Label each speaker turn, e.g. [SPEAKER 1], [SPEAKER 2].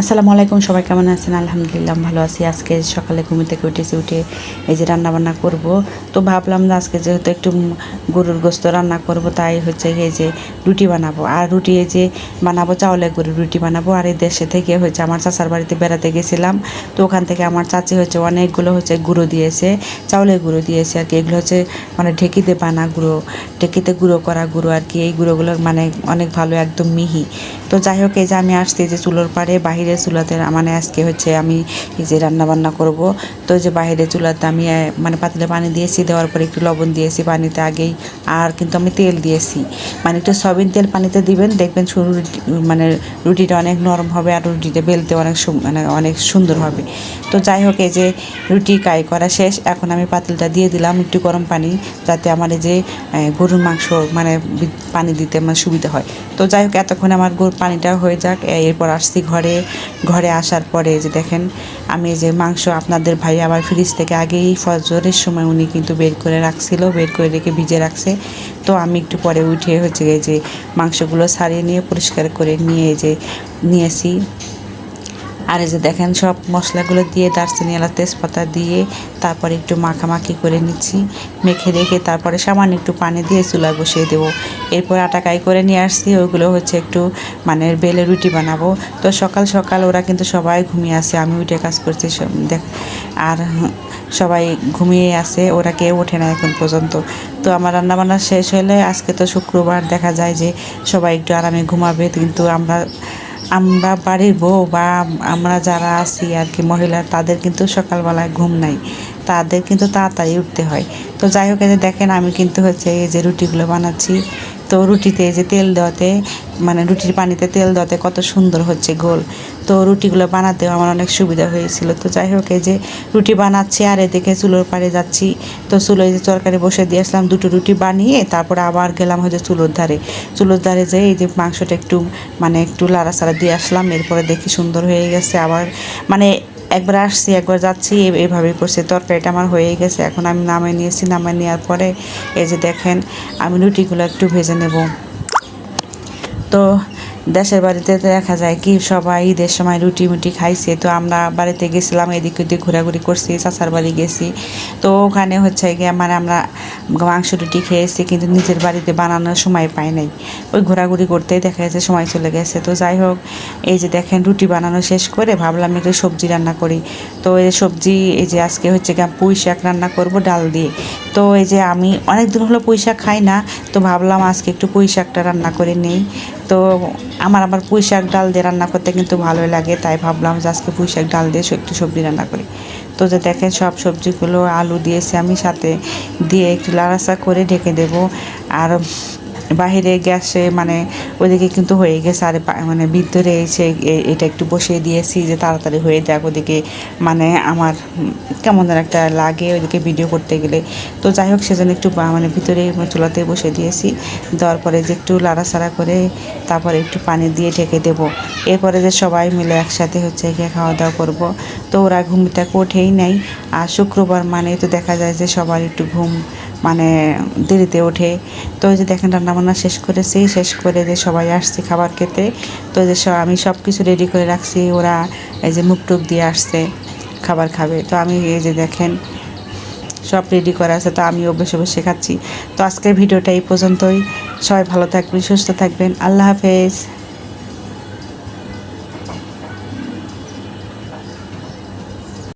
[SPEAKER 1] আসসালামু আলাইকুম, সবাই কেমন আছেন? আলহামদুলিল্লাহ ভালো আছি। আজকে সকালে ঘুমি থেকে উঠেছি, উঠে এই যে রান্না বান্না করব। তো ভাবলাম যে আজকে যেহেতু একটু গরুর গোস্ত রান্না করব, তাই হচ্ছে এই যে রুটি বানাবো। আর রুটি এই যে বানাবো চাউলে গরুর রুটি বানাবো। আর এই দেশে থেকে হচ্ছে আমার চাচার বাড়িতে বেড়াতে গেছিলাম। তো ওখান থেকে আমার চাচি হচ্ছে অনেকগুলো হচ্ছে গুঁড়ো দিয়েছে, চাউলের গুঁড়ো দিয়েছে আর কি। এগুলো হচ্ছে মানে ঢেকিতে বানা গুঁড়ো, ঢেকিতে গুঁড়ো করা গুঁড়ো আর কি। এই গুঁড়োগুলো মানে অনেক ভালো, একদম মিহি। তো যাই হোক, এই যে আমি আসছি যে চুলোর পাড়ে, বাহিরের চুলাতে মানে আজকে হচ্ছে আমি এই যে রান্না বান্না করব। তো যে বাহিরের চুলাতে আমি মানে পাতিলে পানি দিয়েছি, দেওয়ার পরে একটু লবণ দিয়েছি পানিতে আগেই, আর কিন্তু আমি তেল দিয়েছি। মানে একটু সয়াবিন তেল পানিতে দিবেন, দেখবেন রুটি মানে রুটিটা অনেক নরম হবে আর রুটিটা বেলতে অনেক মানে অনেক সুন্দর হবে। তো যাই হোক, এই যে রুটি কাই করা শেষ, এখন আমি পাতিলটা দিয়ে দিলাম একটু গরম পানি, যাতে আমার এই যে গরুর মাংস মানে পানি দিতে আমার সুবিধা হয়। তো যাই হোক, এতক্ষণ আমার গরুর পানিটা হয়ে যাক এরপর আসছি ঘরে। ঘরে আসার পরে যে দেখেন, আমি যে মাংস আপনাদের ভাই আবার ফ্রিজ থেকে আগেই ফজরের সময় উনি কিন্তু বের করে রাখছিল, বের করে রেখে ভিজে রাখছে। তো আমি একটু পরে উঠে হচ্ছে যে মাংসগুলো সারিয়ে নিয়ে পরিষ্কার করে নিয়ে যে নিয়েছি। আর এই যে দেখেন সব মশলাগুলো দিয়ে দারচিনি এলাচ তেজপাতা দিয়ে তারপরে একটু মাখামাখি করে নিচ্ছি। মেখে রেখে তারপরে সামান্য একটু পানি দিয়ে চুলায় বসিয়ে দেবো। এরপর আটা কাই করে নিয়ে আসছি, ওইগুলো হচ্ছে একটু মানে বেলে রুটি বানাবো। তো সকাল সকাল ওরা কিন্তু সবাই ঘুমিয়ে আছে, আমি উঠে কাজ করছি দেখ, আর সবাই ঘুমিয়ে আছে, ওরা কেউ ওঠে না এখন পর্যন্ত। তো আমার রান্নাবান্না শেষ হলে আজকে তো শুক্রবার, দেখা যায় যে সবাই একটু আরামে ঘুমাবে, কিন্তু আমরা আমরা বাড়ির বউ বা আমরা যারা আছি আর কি মহিলা, তাদের কিন্তু সকালবেলায় ঘুম নাই। তাদের কিন্তু তাড়াতাড়ি উঠতে হয়। তো যাই হোক যে দেখেন, আমি কিন্তু হচ্ছে এই যে রুটিগুলো বানাচ্ছি। তো রুটিতে যে তেল দেওয়াতে মানে রুটির পানিতে তেল দেওয়াতে কত সুন্দর হচ্ছে গোল। তো রুটিগুলো বানাতেও আমার অনেক সুবিধা হয়েছিল। তো যাই হোক, এই যে রুটি বানাচ্ছি আর এদিকে চুলোর পাড়ে যাচ্ছি। তো চুলোয় যে তরকারি বসে দিয়ে আসলাম, দুটো রুটি বানিয়ে তারপরে আবার গেলাম হচ্ছে চুলোর ধারে। চুলোর ধারে যেয়ে এই যে মাংসটা একটু মানে একটু লাড়াচাড়া দিয়ে আসলাম। এরপরে দেখি সুন্দর হয়ে গেছে আবার। মানে একবার আসছি, একবার যাচ্ছি এইভাবে করছি। তরকারিটা আমার হয়ে গেছে। এখন আমি নামিয়ে নিয়েছি। নামিয়ে নেওয়ার পরে এই যে দেখেন, আমি রুটিগুলো একটু ভেজে নেব। তো দেশের বাড়িতে দেখা যায় কি সবাই ঈদের সময় রুটি মুটি খাইছে। তো আমরা বাড়িতে গেছিলাম, এদিক ওদিক ঘোরাঘুরি করছি, চাচার বাড়ি গেছি। তো ওখানে হচ্ছে গিয়ে মানে আমরা মাংস রুটি খেয়েছি, কিন্তু নিজের বাড়িতে বানানোর সময় পাই নাই। ওই ঘোরাঘুরি করতেই দেখা যাচ্ছে সময় চলে গেছে। তো যাই হোক, এই যে দেখেন রুটি বানানো শেষ করে ভাবলাম একটু সবজি রান্না করি। তো এই সবজি, এই যে আজকে হচ্ছে গিয়ে পুঁই শাক রান্না করব ডাল দিয়ে। তো এই যে আমি অনেক দিন হলো পুঁই শাক খাই না, তো ভাবলাম আজকে একটু পুঁই শাকটা রান্না করে নেই। তো আমার আবার পুঁই শাক ডাল দিয়ে রান্না করতে কিন্তু ভালোই লাগে, তাই ভাবলাম যে আজকে পুঁই শাক ডাল দিয়ে একটু সবজি রান্না করি। তো যে দেখেন সব সবজিগুলো আলু দিয়েছি আমি, সাথে দিয়ে একটু লাড়াচা করে ঢেকে দেব। আর বাহিরে গ্যাসে মানে ওদিকে কিন্তু হয়ে গেছে। আর মানে ভিতরে এসে এটা একটু বসিয়ে দিয়েছি যে তাড়াতাড়ি হয়ে যাক ওদিকে। মানে আমার কেমন যেন একটা লাগে ওইদিকে ভিডিও করতে গেলে। তো যাই হোক, সেজন্য একটু মানে ভিতরে চুলাতে বসে দিয়েছি। দেওয়ার পরে যে একটু লাড়াচাড়া করে তারপরে একটু পানি দিয়ে ঢেকে দেব। এরপরে যে সবাই মিলে একসাথে হচ্ছে গিয়ে খাওয়া দাওয়া করব। তো ওরা ঘুমটা ওঠেই নেই। আর শুক্রবার মানে তো দেখা যায় যে সবার একটু ঘুম মানে দেরিতে ওঠে। তো এই যে দেখেন রান্নাবান্না শেষ করেছি, শেষ করে যে সবাই আসছে খাবার খেতে, তো যে সব আমি সব কিছু রেডি করে রাখছি, ওরা এই যে মুখ টুক দিয়ে আসছে, খাবার খাবে। তো আমি এই যে দেখেন সব রেডি করা আছে, তো আমিও বসে বসে খাচ্ছি। তো আজকের ভিডিওটা এই পর্যন্তই। সবাই ভালো থাকবেন, সুস্থ থাকবেন। আল্লাহ হাফেজ।